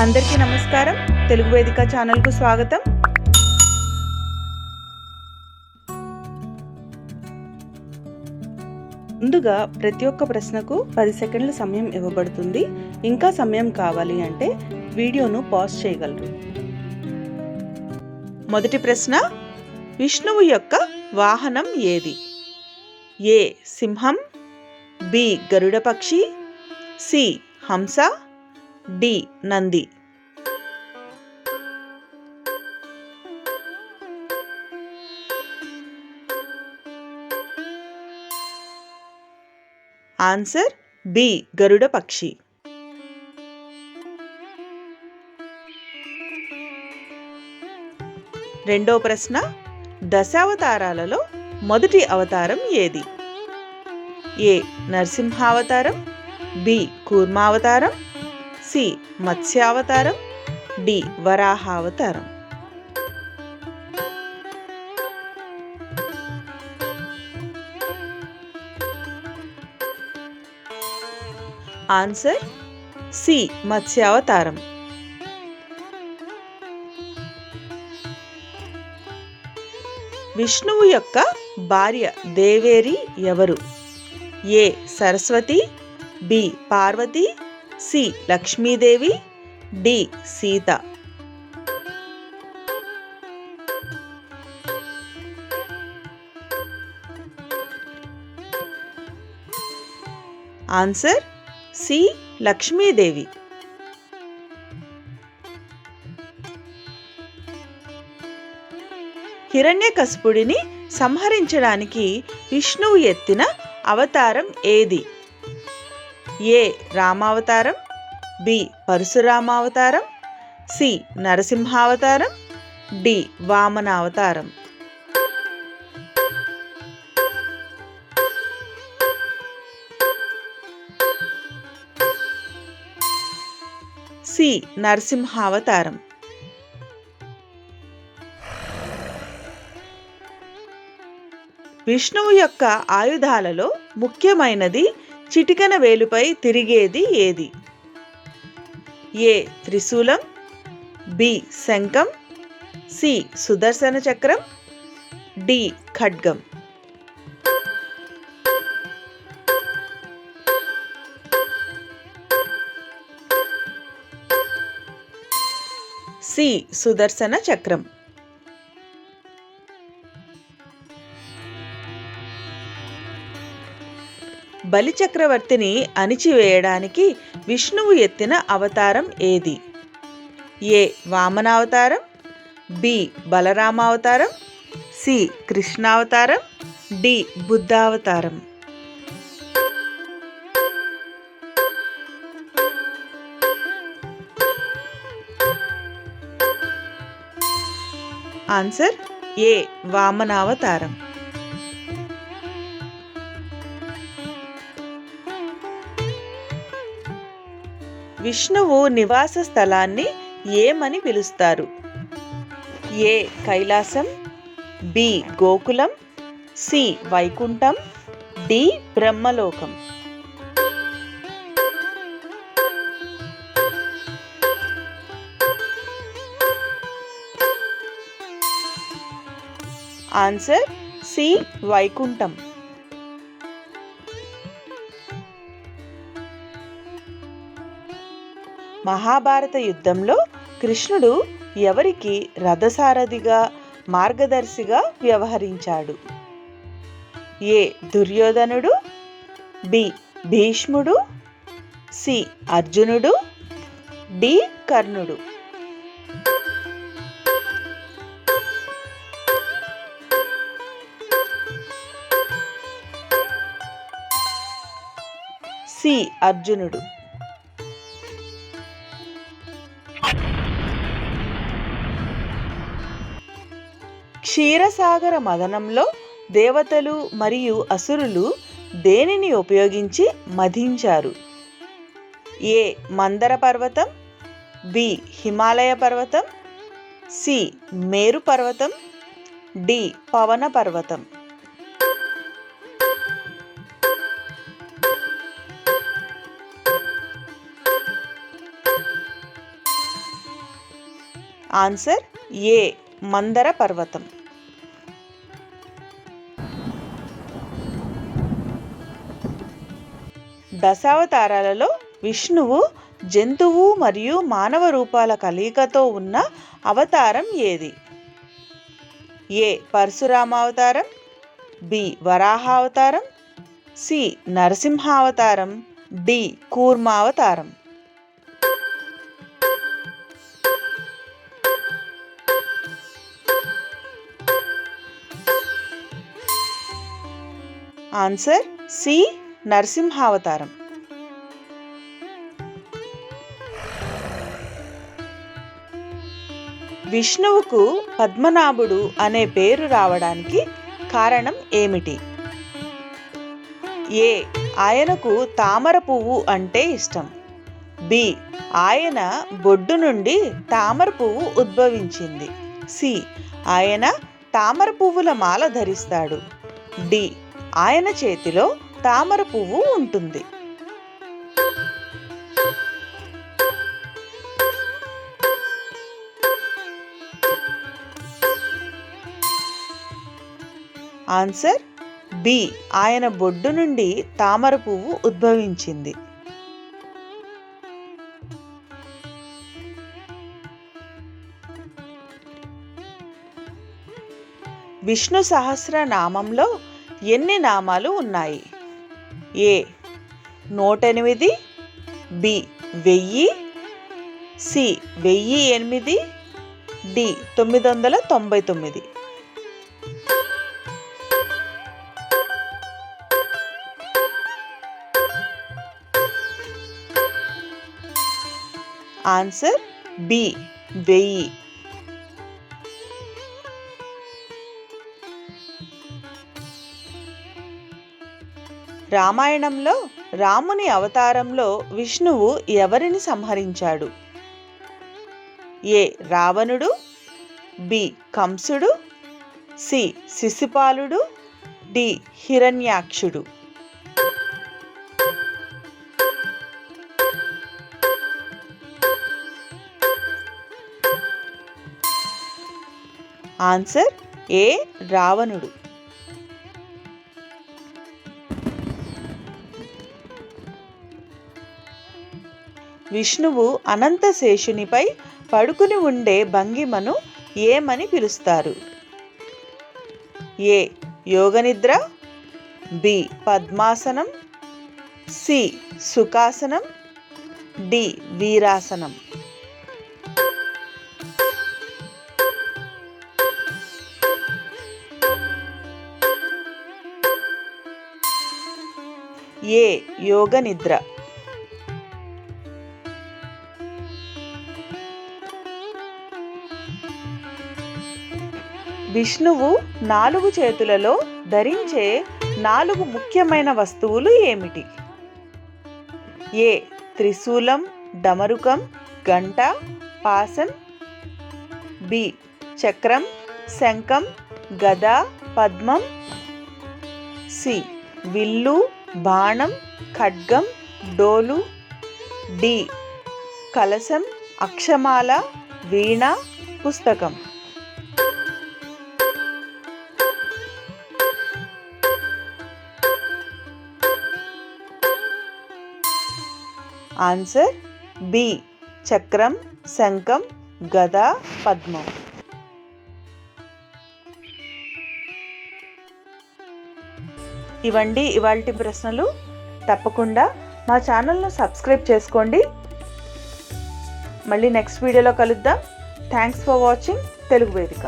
అందరికీ నమస్కారం. తెలుగు వేదిక ఛానల్కు స్వాగతం. ముందుగా ప్రతి ఒక్క ప్రశ్నకు పది సెకండ్ల సమయం ఇవ్వబడుతుంది. ఇంకా సమయం కావాలి అంటే వీడియోను పాజ్ చేయగలరు. మొదటి ప్రశ్న విష్ణువు యొక్క వాహనం ఏది? ఏ సింహం బి గరుడపక్షి సి హంస D Nandi. Answer B Garuda పక్షి. రెండో ప్రశ్న దశావతారాలలో మొదటి అవతారం ఏది? ఏ నరసింహావతారం బి కూర్మావతారం సి మత్స్యావతారం. డి వరాహావతారం. ఆన్సర్ సి మత్స్యావతారం. విష్ణువు యొక్క భార్య దేవేరి ఎవరు? A Saraswati. B Parvati. C Lakshmidevi D Sita. Answer C Lakshmidevi. హిరణ్యకశిపుడిని సంహరించడానికి విష్ణువు ఎత్తిన అవతారం ఏది? ఏ రామావతారం? బి పరశురామావతారం. సి నరసింహావతారం. డి వామనావతారం. సి నరసింహావతారం. విష్ణువు యొక్క ఆయుధాలలో ముఖ్యమైనది చిటికన వేలుపై తిరిగేది ఏది? ఏ. త్రిశూలం బి. శంఖం సి. సుదర్శన చక్రం డి. ఖడ్గం. సి. సుదర్శన చక్రం. బలిచక్రవర్తిని అణిచివేయడానికి విష్ణువు ఎత్తిన అవతారం ఏది? ఏ. వామనావతారం బి. బలరామావతారం సి. కృష్ణావతారం డి. బుద్ధావతారం. Answer A. వామనావతారం. విష్ణువు నివాస స్థలాన్ని ఏమని పిలుస్తారు? A. Kailasam B. Gokulam C. Vaikuntham D. Brahmalokam. Answer C. Vaikuntham. Mahabharata యుద్ధంలో కృష్ణుడు ఎవరికి రథసారథిగా మార్గదర్శిగా వ్యవహరించాడు? ఏ. దుర్యోధనుడు బి. భీష్ముడు సి. అర్జునుడు డి. కర్ణుడు. సి. అర్జునుడు. క్షీరసాగర మదనంలో దేవతలు మరియు అసురులు దేనిని ఉపయోగించి మధించారు? ఏ. మందర పర్వతం బి. హిమాలయ పర్వతం సి. మేరు పర్వతం డి. పవన పర్వతం. ఆన్సర్ ఏ. మందర పర్వతం. దశావతారాలలో విష్ణువు జంతువు మరియు మానవ రూపాల కలయికతో ఉన్న అవతారం ఏది? ఏ. పరశురామావతారం బి. వరాహావతారం సి. నరసింహావతారం డి. కూర్మావతారం. Answer C. నరసింహావతారం. విష్ణువుకు పద్మనాభుడు అనే పేరు రావడానికి కారణం ఏమిటి? ఏ. ఆయనకు తామర పువ్వు అంటే ఇష్టం. బి. ఆయన బొడ్డు నుండి తామర పువ్వు ఉద్భవించింది. సి. ఆయన తామర పువ్వుల మాల ధరిస్తాడు. డి. ఆయన చేతిలో తామర పువ్వు ఉంటుంది. ఆన్సర్ బి ఆయన బొడ్డు నుండి తామర పువ్వు ఉద్భవించింది. విష్ణు సహస్రనామంలో ఎన్ని నామాలు ఉన్నాయి? ఏ? నూట ఎనిమిది బి వెయ్యి సి వెయ్యి ఎనిమిది డి తొమ్మిది వందల తొంభై తొమ్మిది. ఆన్సర్ బి వెయ్యి. రామాయణంలో రాముని అవతారంలో విష్ణువు ఎవరిని సంహరించాడు? ఏ. రావణుడు బి. కంసుడు సి. శిశుపాలుడు డి. హిరణ్యాక్షుడు. Answer A. రావణుడు. విష్ణువు అనంతశేషునిపై పడుకుని ఉండే భంగిమను ఏమని పిలుస్తారు? ఏ. యోగనిద్ర బి పద్మాసనం సి సుఖాసనం డి వీరాసనం ఏ. యోగనిద్ర విష్ణువు నాలుగు చేతులలో ధరించే నాలుగు ముఖ్యమైన వస్తువులు ఏమిటి? ఏ. త్రిశూలం డమరుకం గంట పాసం. బి. చక్రం శంఖం గద పద్మం. సి. విల్లు బాణం ఖడ్గం డోలు. డి. కలశం అక్షమాల వీణ పుస్తకం. Answer B. చక్రం శంఖం గద పద్మం. ఇవండి ఇవాళ ప్రశ్నలు. తప్పకుండా మా ఛానల్ను సబ్స్క్రైబ్ చేసుకోండి. మళ్ళీ నెక్స్ట్ వీడియోలో కలుద్దాం. థ్యాంక్స్ ఫర్ వాచింగ్ తెలుగు వేదిక.